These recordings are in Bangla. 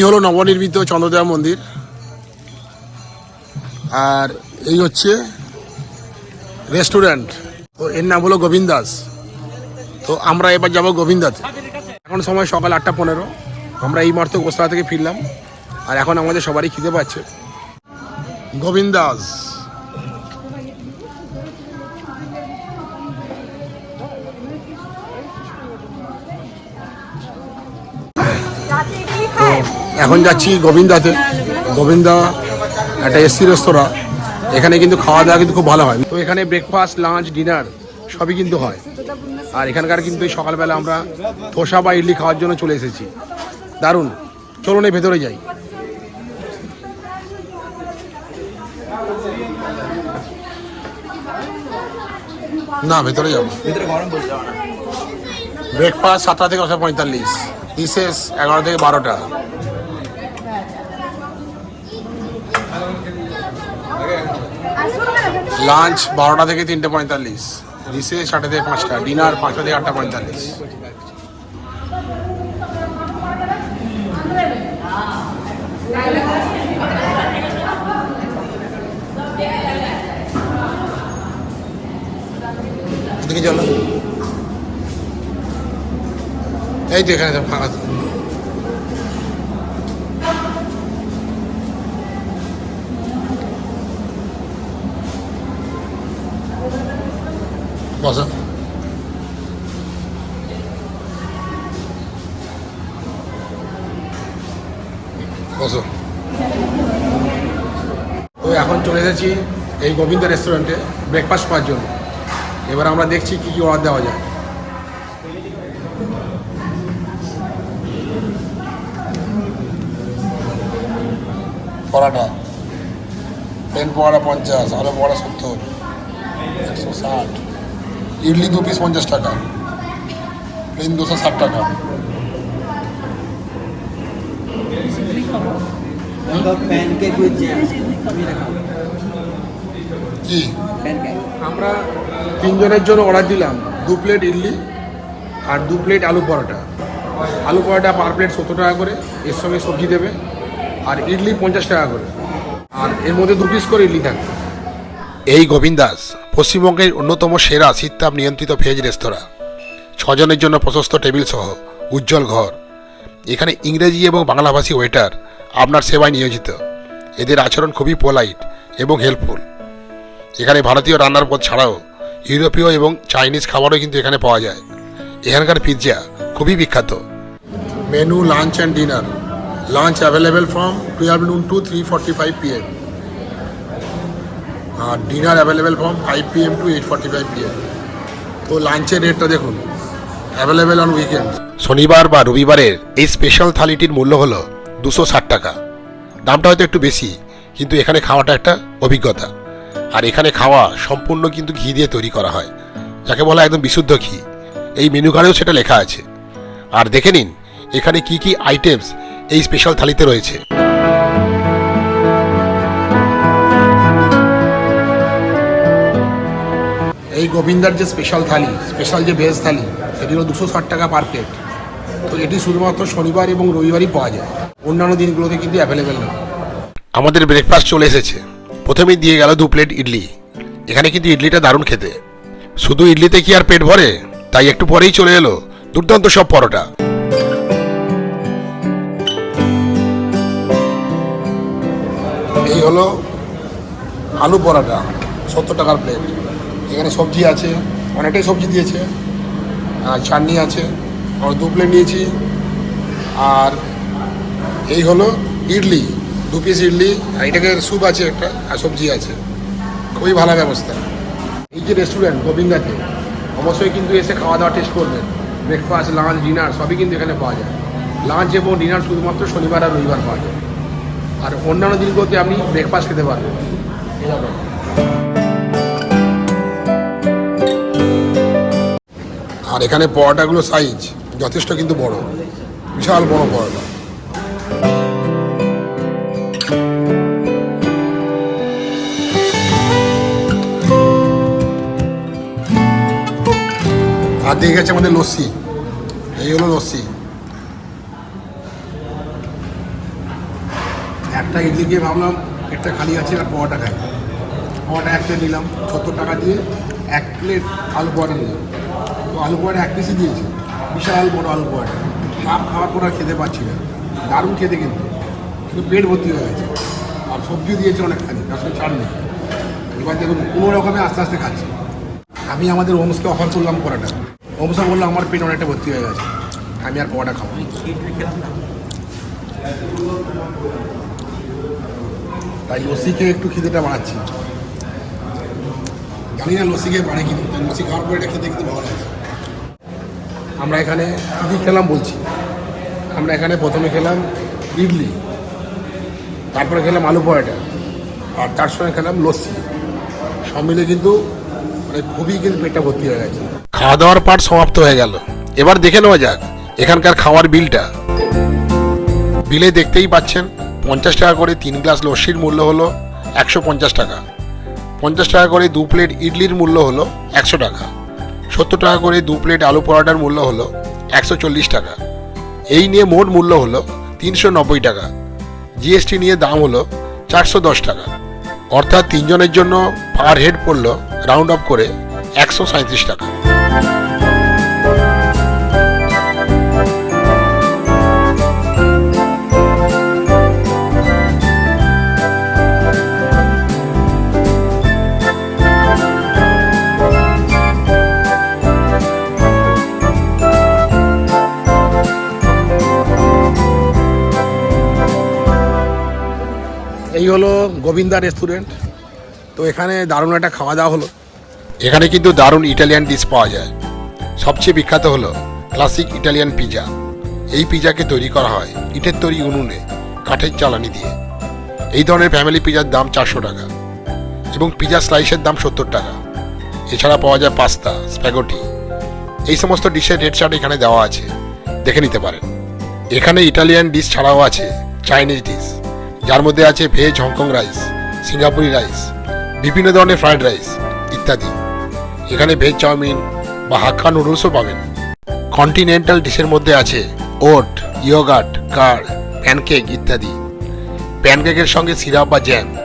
এই হলো নবনির্মিত চন্দ্রদেব মন্দির। আর এই হচ্ছে রেস্টুরেন্ট তো এর নাম হলো গোবিন্দাস তো আমরা এবার যাব গোবিন্দাতে। এখন সময় সকাল আটটা পনেরো। আমরা এই মুহূর্তে গোসলা থেকে ফিরলাম। আর এখন আমাদের সবারই খিদে পাচ্ছে। গোবিন্দাস এখন যাচ্ছি গোবিন্দাতে। গোবিন্দা একটা এসি রেস্তোরাঁ এখানে কিন্তু খাওয়া দাওয়া কিন্তু খুব ভালো হয়। তো এখানে ব্রেকফাস্ট লাঞ্চ ডিনার সবই কিন্তু হয়। আর এখানকার কিন্তু এই সকালবেলা আমরা ধোসা বা ইডলি খাওয়ার জন্য চলে এসেছি। দারুণ। চলুন এই ভেতরে যাই। না ভেতরে যাব ব্রেকফাস্ট সাতটা থেকে দশটা পঁয়তাল্লিশ। রিসেস এগারো থেকে বারোটা। লাঞ্চ বারোটা থেকে তিনটে পঁয়তাল্লিশ। রিসেস সাতটা থেকে পাঁচটা, ডিনার পাঁচটা থেকে আটটা পঁয়তাল্লিশ। চলো। এই তো এখানে ফাঁকা বসো বসো তো এখন চলে এসেছি এই গোবিন্দ রেস্টুরেন্টে ব্রেকফাস্ট করার জন্য। এবার আমরা দেখছি কি কি অর্ডার দেওয়া যায়। পরাটা। প্লেন পকোড়া পঞ্চাশ আলু পকোড়া সত্তর একশো ষাট। ইডলি দু পিস পঞ্চাশ টাকা। প্লেন দুশো ষাট টাকা। কি? আমরা তিনজনের জন্য অর্ডার দিলাম। দু প্লেট ইডলি আর দু প্লেট আলু পরোটা। আলু পরোটা পার প্লেট সত্তর টাকা করে। এর সঙ্গে সবজি দেবে। আর ইডলি পঞ্চাশ টাকা করে। আর এর মধ্যে দু পিস করে ইডলি থাকবে। এই গোবিন্দাস পশ্চিমবঙ্গের অন্যতম সেরা শীততাপ নিয়ন্ত্রিত ভেজ রেস্তোরাঁ। ছজনের জন্য প্রশস্ত টেবিল সহ উজ্জ্বল ঘর। এখানে ইংরেজি এবং বাংলাভাষী ওয়েটার আপনার সেবায় নিয়োজিত। এদের আচরণ খুবই পোলাইট এবং হেল্পফুল এখানে ভারতীয় রান্নার পদ ছাড়াও ইউরোপীয় এবং চাইনিজ খাবারও কিন্তু এখানে পাওয়া যায়। এখানকার পিৎজা খুবই বিখ্যাত। Menu, lunch and dinner lunch available from twelve noon to three forty five PM R dinner available from five P M to eight forty five P M তো লাঞ্চের রেটটা দেখুন অ্যাভেলেবেল অন উইকেন্ড শনিবার বা রবিবারের এই স্পেশাল থালিটির মূল্য হলো দুশো ষাট টাকা। দামটা হয়তো একটু বেশি, কিন্তু এখানে খাওয়াটা একটা অভিজ্ঞতা। আর এখানে খাওয়া সম্পূর্ণ কিন্তু ঘি দিয়ে তৈরি করা হয়, যাকে বলা একদম বিশুদ্ধ ঘি। এই মেনু কার্ডেও সেটা লেখা আছে। আর দেখে নিন, এখানে কি কি আইটেমস এই স্পেশাল থালিতে রয়েছে। এই গোবিন্দার যে স্পেশাল থালি স্পেশাল যে ভেজ থালি, সেটি হলো দুশো ষাট টাকা পার প্লেট তো এটি শুধুমাত্র শনিবার এবং রবিবারই পাওয়া যায়। অন্যান্য দিনগুলোতে কিন্তু অ্যাভেলেবেল না। আমাদের ব্রেকফাস্ট চলে এসেছে। প্রথমেই দিয়ে গেল দু প্লেট ইডলি। এখানে কিন্তু ইডলিটা দারুণ খেতে। শুধু ইডলিতে কি আর পেট ভরে? তাই একটু পরেই চলে এলো দুর্দান্ত সব পরোটা। এই হলো আলু পরোটা, সত্তর টাকার প্লেট এখানে সবজি আছে, অনেকটাই সবজি দিয়েছে। আর চাটনি আছে আমরা দু প্লেট নিয়েছি। আর এই হলো ইডলি, দু পিস ইডলি, আর এটাকে স্যুপ আছে একটা, আর সবজি আছে। খুবই ভালো ব্যবস্থা। এই যে রেস্টুরেন্ট গোবিন্দাতে, অবশ্যই কিন্তু এসে খাওয়া দাওয়া টেস্ট করবেন। ব্রেকফাস্ট লাঞ্চ ডিনার সবই কিন্তু এখানে পাওয়া যায়। লাঞ্চ এবং ডিনার শুধুমাত্র শনিবার আর রবিবার পাওয়া যায়। আর অন্যান্য দিনগুলোতে আপনি ব্রেকফাস্ট খেতে পারবেন। আর এখানে পরোটাগুলো সাইজ যথেষ্ট কিন্তু বড়। বিশাল বড় পরোটা। আর দিয়ে গেছে আমাদের লস্যি। এই হলো লস্যি। একটা ইডলি খেয়ে ভাবলাম, একটা খালি আছে আর পরোটা খাই। পরোটা এক প্লেট নিলাম, সত্তর টাকা দিয়ে এক প্লেট আলু পরোটা নিলাম। আলু পরোটা এক পিসই দিয়েছে। বিশাল বড় আলু পরোটা। হাফ খাওয়ার পর আর খেতে পারছি না। দারুণ খেতে কিন্তু। কিন্তু পেট ভর্তি হয়ে গেছে। আর সবজি দিয়েছে অনেকখানি, তার সঙ্গে ছাড় নেই এবার দেখুন, কোনো রকমে আস্তে আস্তে খাচ্ছি। আমি আমাদের ওমসকে অফার করলাম পরোটা। ওমসা বলল, আমার পেট অনেকটা ভর্তি হয়ে গেছে। আমি আর পরোটা খাব তাই লস্যিকে একটু খিদেটা বাড়াচ্ছি। জানি না লস্যিকে বাড়ে কিন্তু লস্যি খাওয়ার পরে এটা খেতে কিন্তু ভালো লাগে। আমরা এখানে কী কী খেলাম বলছি? আমরা এখানে প্রথমে খেলাম ইডলি, তারপরে খেলাম আলু পরোটা, আর তার সঙ্গে খেলাম লস্যি। সব মিলে কিন্তু মানে খুবই কিন্তু পেটটা ভর্তি হয়ে গেছে। খাওয়া দাওয়ার পার্ট সমাপ্ত হয়ে গেল। এবার দেখে নেওয়া যাক এখানকার খাওয়ার বিলটা। বিলে দেখতেই পাচ্ছেন, পঞ্চাশ টাকা করে তিন গ্লাস লস্যির মূল্য হলো একশো পঞ্চাশ টাকা। পঞ্চাশ টাকা করে দু প্লেট ইডলির মূল্য হলো একশো টাকা। সত্তর টাকা করে দু প্লেট আলু পরোটার মূল্য হলো একশো চল্লিশ টাকা। এই নিয়ে মোট মূল্য হলো তিনশো নব্বই টাকা। জিএসটি নিয়ে দাম হলো চারশো দশ টাকা। অর্থাৎ তিনজনের জন্য পার হেড পড়ল রাউন্ড আপ করে একশো সাঁত্রিশ টাকা। হলো গোবিন্দা রেস্টুরেন্ট। তো এখানে দারুণ একটা খাওয়া দাওয়া হলো। এখানে কিন্তু দারুণ ইটালিয়ান ডিশ পাওয়া যায়। সবচেয়ে বিখ্যাত হলো ক্লাসিক ইটালিয়ান পিজা। এই পিজাকে তৈরি করা হয় ইটের তৈরি উনুনে, কাঠের জ্বালানি দিয়ে। এই ধরনের ফ্যামিলি পিজার দাম চারশো টাকা এবং পিজা স্লাইসের দাম সত্তর টাকা। এছাড়া পাওয়া যায় পাস্তা স্প্যাগোটি এই সমস্ত ডিশের রেট চার্ট এখানে দেওয়া আছে। দেখে নিতে পারেন। এখানে ইটালিয়ান ডিশ ছাড়াও আছে চাইনিজ ডিশ যার মধ্যে আছে ভেজ, হংকং রাইস, সিঙ্গাপুরি রাইস, বিভিন্ন ধরনের ফ্রাইড রাইস ইত্যাদি। এখানে ভেজ চাউমিন বা হাক্কা নুডলসও পাবেন। কন্টিনেন্টাল ডিশের মধ্যে আছে ওট, ইয়োগাট, কার্ড, প্যানকেক ইত্যাদি। প্যানকেকের সঙ্গে সিরাপ বা জ্যাম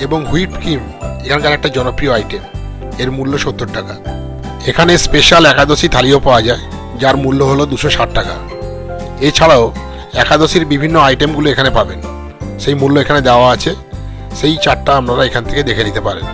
এবং হুইপ ক্রিম এখানকার একটা জনপ্রিয় আইটেম। এর মূল্য সত্তর টাকা। এখানে স্পেশাল একাদশী থালিও পাওয়া যায়, যার মূল্য হলো দুশো ষাট টাকা। এছাড়াও একাদশীর বিভিন্ন আইটেমগুলো এখানে পাবেন। সেই মূল্য এখানে দেওয়া আছে। সেই চারটা আপনারা এখান থেকে দেখে নিতে পারেন।